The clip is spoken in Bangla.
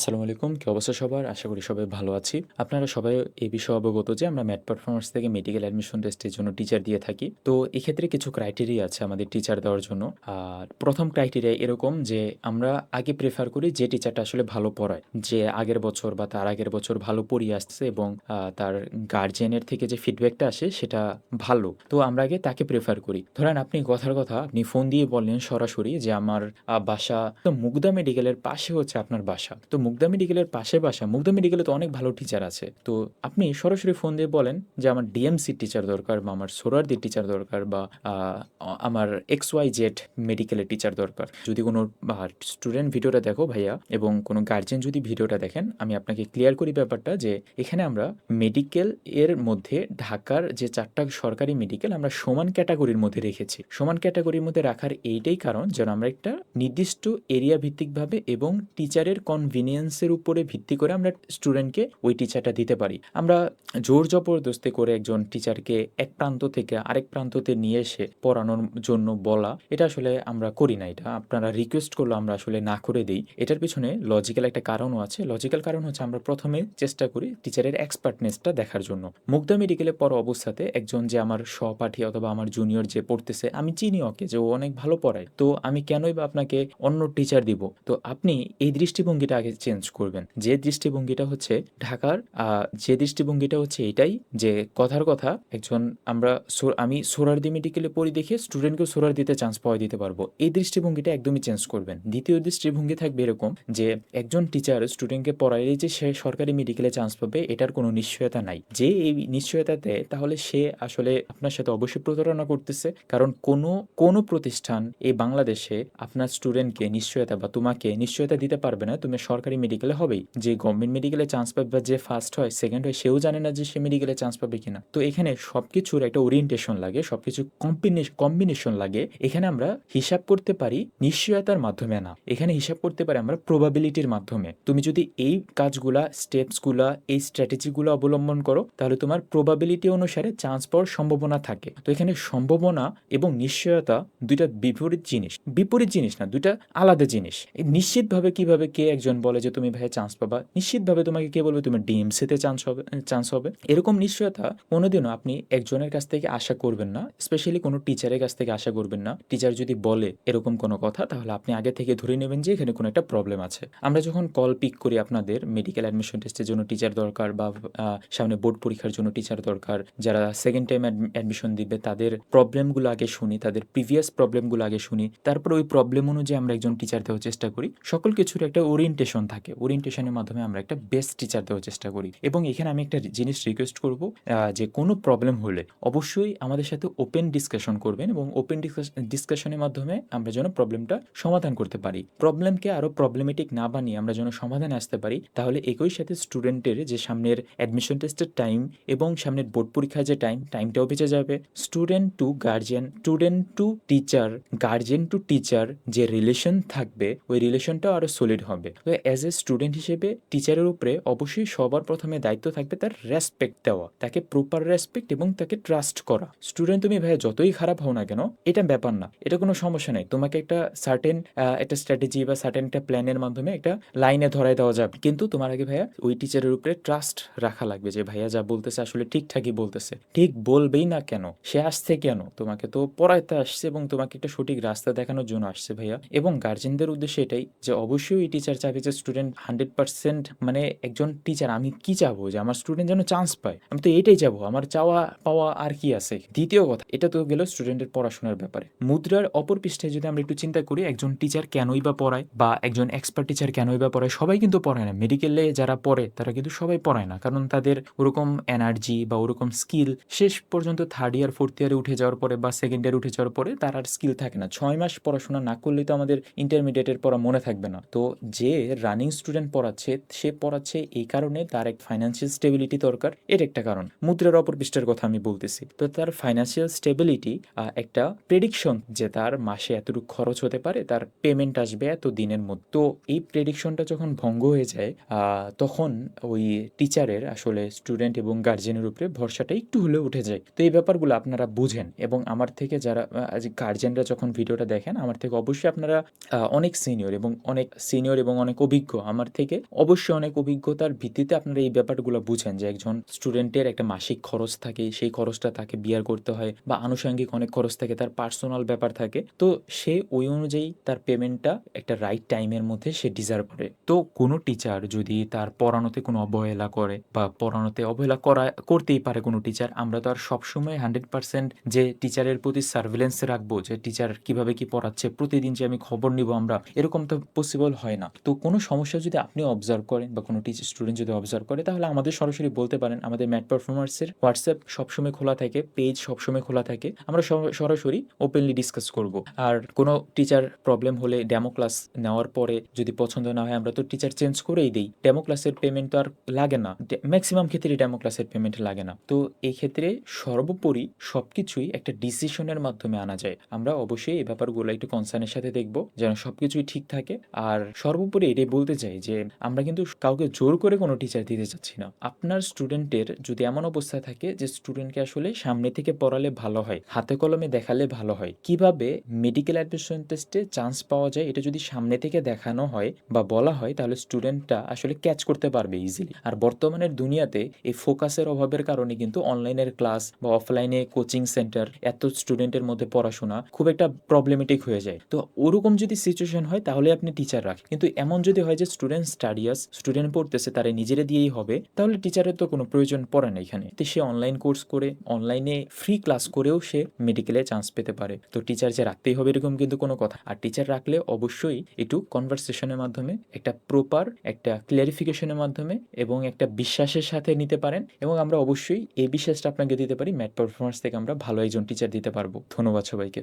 আসসালামু আলাইকুম, কি অবস্থা সবার? আশা করি সবাই ভালো আছি। আপনারা সবাই এই বিষয়ে অবগত যে আমরা ম্যাট পারফরমেন্স থেকে মেডিকেল অ্যাডমিশন টেস্টের জন্য টিচার দিয়ে থাকি। তো এক্ষেত্রে কিছু ক্রাইটেরিয়া আছে আমাদের টিচার দেওয়ার জন্য। আর প্রথম ক্রাইটেরিয়া এরকম যে আমরা আগে প্রেফার করি যে টিচারটা আসলে ভালো পড়ায়। যে আগের বছর বা তার আগের বছর ভালো পড়িয়ে আসছে এবং তার গার্জিয়ানের থেকে যে ফিডব্যাকটা আসে সেটা ভালো। তো আমরা আগে তাকে প্রেফার করি। ধরেন আপনি কথার কথা আপনি ফোন দিয়ে বললেন সরাসরি যে আমার বাসা, তো মুগদা মেডিকেলের পাশে হচ্ছে আপনার বাসা। তো মুগদা মেডিকেলের পাশে বাসা মুগদা মেডিকেলে তো অনেক ভালো টিচার আছে। তো আপনি সরাসরি ফোন দিয়ে বলেন যে, আমার ডিএমসি টিচার দরকার বা আমার সোরারদি টিচার দরকার বা আমার এক্স ওয়াই জেড মেডিকেলের টিচার দরকার। যদি কোনো স্টুডেন্ট ভিডিওটা দেখো ভাইয়া এবং কোনো গার্জেন যদি ভিডিওটা দেখেন, আমি আপনাকে ক্লিয়ার করি ব্যাপারটা যে, এখানে আমরা মেডিকেল এর মধ্যে ঢাকার যে চারটা সরকারি মেডিকেল আমরা সমান ক্যাটাগরির মধ্যে রেখেছি। সমান ক্যাটাগরির মধ্যে রাখার এইটাই কারণ যেন আমরা একটা নির্দিষ্ট এরিয়া ভিত্তিকভাবে এবং টিচারের কনভিনিয়েন্সের উপরে ভিত্তি করে আমরা স্টুডেন্টকে ওই টিচারটা দিতে পারি। আমরা জোর জবরদস্তি করে একজন টিচারকে এক প্রান্ত থেকে আরেক প্রান্ততে নিয়ে এসে পড়ানোর জন্য বলা, এটা আসলে আমরা করি না। এটা আপনারা রিকোয়েস্ট করলে আমরা আসলে না করে দিই। এটার পিছনে লজিক্যাল একটা কারণও আছে। লজিক্যাল কারণ হচ্ছে আমরা প্রথমে চেষ্টা করি টিচারের এক্সপার্টনেসটা দেখার জন্য। মুগ্ধা মেডিকেলে পড়া অবস্থাতে একজন যে আমার সহপাঠী অথবা আমার জুনিয়র যে পড়তেছে, আমি চিনি ওকে যে ও অনেক ভালো পড়ায়। তো আমি কেনই বা আপনাকে অন্য টিচার দিব? তো আপনি এই দৃষ্টিভঙ্গিটা আগে চেঞ্জ করবেন। যে দৃষ্টিভঙ্গিটা হচ্ছে ঢাকার যে দৃষ্টিভঙ্গিটা হচ্ছে এটাই যে কথার কথা একজন আমরা আমি সোরারদি মেডিকেলে পড়ি দেখে স্টুডেন্টকে সোরার দিতে চান্স পাওয়া দিতে পারব। এই দৃষ্টিভঙ্গিটা একদমই চেঞ্জ করবেন। দ্বিতীয় দৃষ্টিভঙ্গি থাকবে এরকম যে একজন টিচার স্টুডেন্টকে পড়াইলে যে সে সরকারি মেডিকেলে চান্স পাবে, এটার কোনো নিশ্চয়তা নাই। যে এই নিশ্চয়তা দেয় তাহলে সে আসলে আপনার সাথে অবশ্যই প্রতারণা করতেছে। কারণ কোনো কোনো প্রতিষ্ঠান এই বাংলাদেশে আপনার স্টুডেন্টকে নিশ্চয়তা বা তোমাকে নিশ্চয়তা দিতে পারবে না। তুমি সরকারি মেডিকেলে হবেই। যে গভর্নমেন্ট মেডিকেলে চান্স পাবে বা যে ফার্স্ট হয় সেকেন্ড হয়, সেও জানে না যে সে মেডিকেলে চান্স পাবে কিনা। তো এখানে সবকিছুর একটা ওরিয়েন্টেশন লাগে, সবকিছু কম্বিনেশন কম্বিনেশন লাগে। এখানে আমরা হিসাব করতে পারি নিশ্চয়তার মাধ্যমে না। এখানে হিসাব করতে পারি আমরা প্রবাবিলিটির মাধ্যমে। তুমি যদি এই কাজগুলা স্টেপসগুলা এই স্ট্র্যাটেজিগুলো অবলম্বন করো, তাহলে তোমার প্রবাবিলিটি অনুসারে চান্স পাওয়ার সম্ভাবনা থাকে। তো এখানে সম্ভাবনা এবং নিশ্চয়তা দুইটা বিপরীত জিনিস। বিপরীত জিনিস না, দুইটা আলাদা জিনিস। নিশ্চিতভাবে কীভাবে কে একজন বলে যে তুমি ভাই চান্স পাবা, নিশ্চিতভাবে তোমাকে কে বলবে? তুমি ডিএমসিতে চান্স হবে চান্স হবে। এরকম নিশ্চয়তা কোনোদিনও আপনি একজনের কাছ থেকে আশা করবেন না স্পেশালি কোনো টিচারের কাছ থেকে আশা করবেন না। টিচার যদি বলে এরকম কোনো কথা, তাহলে আপনি আগে থেকে ধরে নেবেন যে এখানে কোনো একটা প্রবলেম আছে। আমরা যখন কল পিক করি আপনাদের মেডিকেল অ্যাডমিশন টেস্টের জন্য টিচার দরকার বা সামনে বোর্ড পরীক্ষার জন্য টিচার দরকার, যারা সেকেন্ড টাইম অ্যাডমিশন দিবে, তাদের প্রবলেমগুলো আগে শুনি, তাদের প্রিভিয়াস প্রবলেমগুলো আগে শুনি, তারপর ওই প্রবলেম অনুযায়ী আমরা একজন টিচার দেওয়ার চেষ্টা করি। সকল কিছুর একটা ওরিয়েন্টেশন থাকে। ওরিয়েন্টেশনের মাধ্যমে আমরা একটা বেস্ট টিচার দেওয়ার চেষ্টা করি। এবং এখানে আমি একটা জিনিস রিকোয়েস্ট করব যে কোনো প্রবলেম হলে অবশ্যই আমাদের সাথে ওপেন ডিসকাশন করবেন এবং ওপেন ডিসকাশনের মাধ্যমে আমরা যেন প্রবলেমটা সমাধান করতে পারি। প্রবলেমকে আরও প্রবলেমেটিক না বানিয়ে আমরা যেন সমাধানে আসতে পারি, তাহলে একই সাথে স্টুডেন্টের যে সামনের অ্যাডমিশন টেস্টের টাইম এবং সামনের বোর্ড পরীক্ষার যে টাইম টাইমটাও বেঁচে যাবে। Student to guardian student to teacher guardian to teacher যে রিলেশন থাকবে, ওই রিলেশনটাও আরও সলিড হবে। তো অ্যাজ স্টুডেন্ট হিসেবে টিচারের উপরে অবশ্যই সবার প্রথমে দায়িত্ব থাকবে তার রেসপেক্ট দেওয়া, তাকে প্রপার রেসপেক্ট এবং তাকে ট্রাস্ট করা। স্টুডেন্ট তুমি ভাই যতই খারাপ হও না কেন, এটা ব্যাপার না। এটা কোনো সমস্যা নেই। তোমাকে একটা সার্টেন একটা স্ট্র্যাটেজি বা সার্টেন একটা প্ল্যানের মাধ্যমে একটা লাইনে ধরাই দেওয়া যাবে। কিন্তু তোমার আগে ভাইয়া ওই টিচারের উপরে ট্রাস্ট রাখা লাগবে যে ভাইয়া যা বলতেছে আসলে ঠিকঠাকই বলতেছে। ঠিক বলবেই না কেন? সে আসছে কেন? তোমাকে তো পড়াইতে আসছে এবং তোমাকে একটা সঠিক রাস্তা দেখানোর জন্য আসছে ভাইয়া। এবং গার্জেনদের উদ্দেশ্যে এটাই যে অবশ্যই এই টিচার চাবে যে স্টুডেন্ট হান্ড্রেড পার্সেন্ট মানে একজন টিচার আমি কি চাবো যে আমার স্টুডেন্ট যেন চান্স পায়? আমি তো এটাই চাবো, আমার চাওয়া পাওয়া আর কি আছে? দ্বিতীয় কথা, এটা তো গেল স্টুডেন্টের পড়াশোনার ব্যাপারে। মুদ্রার অপর পৃষ্ঠে যদি আমরা একটু চিন্তা করি, একজন টিচার কেনই বা পড়ায় বা একজন এক্সপার্ট টিচার কেনই বা পড়ায়, সবাই কিন্তু পড়ায় না। মেডিকেলে যারা পড়ে, তারা কিন্তু সবাই পড়ায় না। কারণ তাদের ওরকম এনার্জি বা ওরকম স্কিল শেষ পর্যন্ত থার্ড ইয়ার ফোর্থ ইয়ারে উঠে যাওয়ার পরে বা সেকেন্ড ইয়ার উঠে যাওয়ার পরে তার আর স্কিল থাকে না। ছয় মাস পড়াশোনা না করলে তো আমাদের ইন্টারমিডিয়েটের পড়া মনে থাকবে না। তো যে রানিং স্টুডেন্ট পড়াচ্ছে, সে পড়াচ্ছে এই কারণে তার এক ফাইন্যান্সিয়াল স্টেবিলিটি দরকার। এর একটা কারণ, মুদ্রার অপর পৃষ্ঠার কথা আমি বলতেছি। তো তার ফাইন্যান্সিয়াল স্টেবিলিটি একটা প্রেডিকশন যে তার মাসে এতটুকু খরচ হতে পারে, তার পেমেন্ট আসবে এত দিনের মধ্যে। তো এই প্রেডিকশনটা যখন ভঙ্গ হয়ে যায় তখন ওই টিচারের আসলে স্টুডেন্ট এবং গার্জেনের উপরে ভরসাটা একটু হলেও উঠে যায়। তো এই ব্যাপারগুলো আপনারা বুঝেন এবং আমার থেকে যারা গার্জেনরা যখন ভিডিওটা দেখেন, আমার থেকে অবশ্যই আপনারা অনেক সিনিয়র এবং অনেক সিনিয়র এবং অনেক অভিজ্ঞ অভিজ্ঞ। আমার থেকে অবশ্যই অনেক অভিজ্ঞতার ভিত্তিতে আপনারা এই ব্যাপারগুলো বুঝেন যে একজন স্টুডেন্টের একটা মাসিক খরচ থাকে, সেই খরচটা তাকে বিয়ার করতে হয় বা আনুষঙ্গিক অনেক খরচ থাকে, তার পার্সোনাল ব্যাপার থাকে। তো সে ওই অনুযায়ী তার পেমেন্টটা একটা রাইট টাইমের মধ্যে সে ডিজার্ভ করে। তো কোনো টিচার যদি তার পড়ানোতে কোনো অবহেলা করে বা পড়ানোতে অবহেলা করা, করতেই পারে কোনো টিচার, আমরা তো আর সবসময় হান্ড্রেড পার্সেন্ট যে টিচারের প্রতি সার্ভিলেন্স রাখব, যে টিচার কীভাবে কি পড়াচ্ছে, প্রতিদিন যে আমি খবর নিব আমরা, এরকম তো পসিবল হয় না। তো কোনো সমস্যা যদি আপনি অবজার্ভ করেন বা কোনো টিচার স্টুডেন্ট যদি অবজার্ভ করে, তাহলে আমাদের সরাসরি বলতে পারেন, আমাদের ম্যাট পারফরমার্সের হোয়াটসঅ্যাপ সবসময় খোলা থাকে পেজ সবসময় খোলা থাকে। আমরা সরাসরি ওপেনলি ডিসকাস করব। আর কোনো টিচার প্রবলেম হলে ডেমো ক্লাস নেওয়ার পরে যদি পছন্দ না হয়, আমরা তো টিচার চেঞ্জ করেই দিই। ডেমো ক্লাসের পেমেন্ট তো আর লাগে না। ম্যাক্সিমাম ক্ষেত্রে ডেমো ক্লাসের পেমেন্ট লাগে না। তো এই ক্ষেত্রে সর্বোপরি সবকিছুই একটা ডিসিশনের মাধ্যমে আনা যায়। আমরা অবশ্যই এই ব্যাপারগুলো একটু কনসার্নের সাথে দেখব, যেন সবকিছুই ঠিক থাকে। আর সর্বোপরি এটাই বলতে চাই যে আমরা কিন্তু কাউকে জোর করে কোনো টিচার দিতে চাচ্ছি না। আপনার স্টুডেন্টের যদি এমন অবস্থা থাকে যে স্টুডেন্টকে আসলে সামনে থেকে পড়ালে ভালো হয়, হাতে কলমে দেখালে ভালো হয়, কীভাবে মেডিকেল অ্যাডমিশন টেস্টে চান্স পাওয়া যায় এটা যদি সামনে থেকে দেখানো হয় বা বলা হয়, তাহলে স্টুডেন্টটা আসলে ক্যাচ করতে পারবে ইজিলি আর বর্তমানের দুনিয়াতে এই ফোকাসের অভাবের কারণে কিন্তু অনলাইনের ক্লাস বা অফলাইনে কোচিং সেন্টার এত স্টুডেন্টের মধ্যে পড়াশোনা খুব একটা প্রবলেমেটিক হয়ে যায়। তো ওরকম যদি সিচুয়েশন হয়, তাহলে আপনি টিচার রাখেন। কিন্তু এমন যদি হয় যে স্টুডেন্ট স্টাডিয়াস স্টুডেন্ট পড়তেছে, তারা নিজেরা দিয়েই হবে, তাহলে টিচারের তো কোনো প্রয়োজন পড়ে না এখানে। তো সে অনলাইন কোর্স করে অনলাইনে ফ্রি ক্লাস করেও সে মেডিকেলে চান্স পেতে পারে। তো টিচার যে রাখতেই হবে এরকম কিন্তু কোনো কথা। আর টিচার রাখলে অবশ্যই একটু কনভারসেশনের মাধ্যমে, একটা প্রপার একটা ক্লিয়ারিফিকেশনের মাধ্যমে এবং একটা বিশ্বাসের সাথে নিতে পারেন এবং আমরা অবশ্যই এই বিশ্বাসটা আপনাকে দিতে পারি ম্যাট পারফরমেন্স থেকে আমরা ভালো একজন টিচার দিতে পারব। ধন্যবাদ সবাইকে।